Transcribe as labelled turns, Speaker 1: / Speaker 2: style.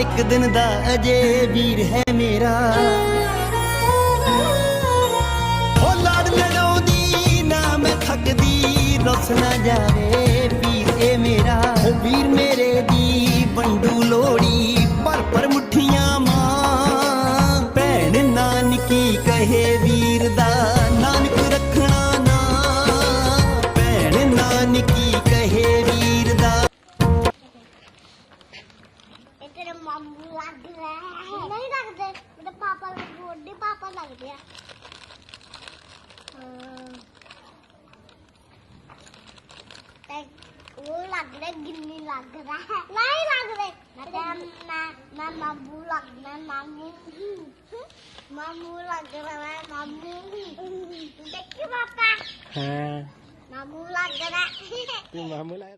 Speaker 1: ਇੱਕ ਦਿਨ ਦਾ ਅਜੇ ਵੀਰ ਹੈ ਮੇਰਾ। ਉਹ ਲੜ ਲੜਾਉਂਦੀ ਨਾ ਮੈਂ ਥੱਕਦੀ, ਰੁੱਸ ਨਾ ਜਾਵੇ ਵੀਰ ਇਹ ਮੇਰਾ। ਵੀਰ ਮੇਰੇ ਦੀ ਵੰਡੂ ਲੋੜੀ ਪਰ ਪਰ ਮੁੱਠੀਆਂ ਮਾਂ ਭੈਣ ਨਾਨਕੀ ਕਹੇ ਵੀਰ ਦਾ, ਨਾਨਕ ਰੱਖਣਾ ਨਾ। ਭੈਣ ਨਾਨਕੀ
Speaker 2: ਮਾਮੂ ਲੱਗ ਰਿਹਾ ਹੈ ਨਹੀਂ ਲੱਗਦੇ। ਮੇਰੇ ਪਾਪਾ ਗੋਡੇ ਪਾਪਾ ਲੱਗਦੇ ਆ। ਤੇ ਉਹ ਲੱਗ ਰਿਹਾ ਗਿੰਨੀ ਲੱਗ ਰਿਹਾ। ਹੈ ਨਹੀਂ ਲੱਗਦੇ। ਮੈਂ ਮੈਂ ਮਾਮੂ ਲੱਗਦਾ ਮਾਮੂ। ਮਾਮੂ ਲੱਗ ਰਿਹਾ ਹੈ ਮਾਮੂ। ਦੇਖੀ ਪਾਪਾ।
Speaker 3: ਹਾਂ।
Speaker 2: ਮਾਮੂ ਲੱਗ ਰਿਹਾ।
Speaker 3: ਤੂੰ ਮਾਮੂ ਲਾਇਆ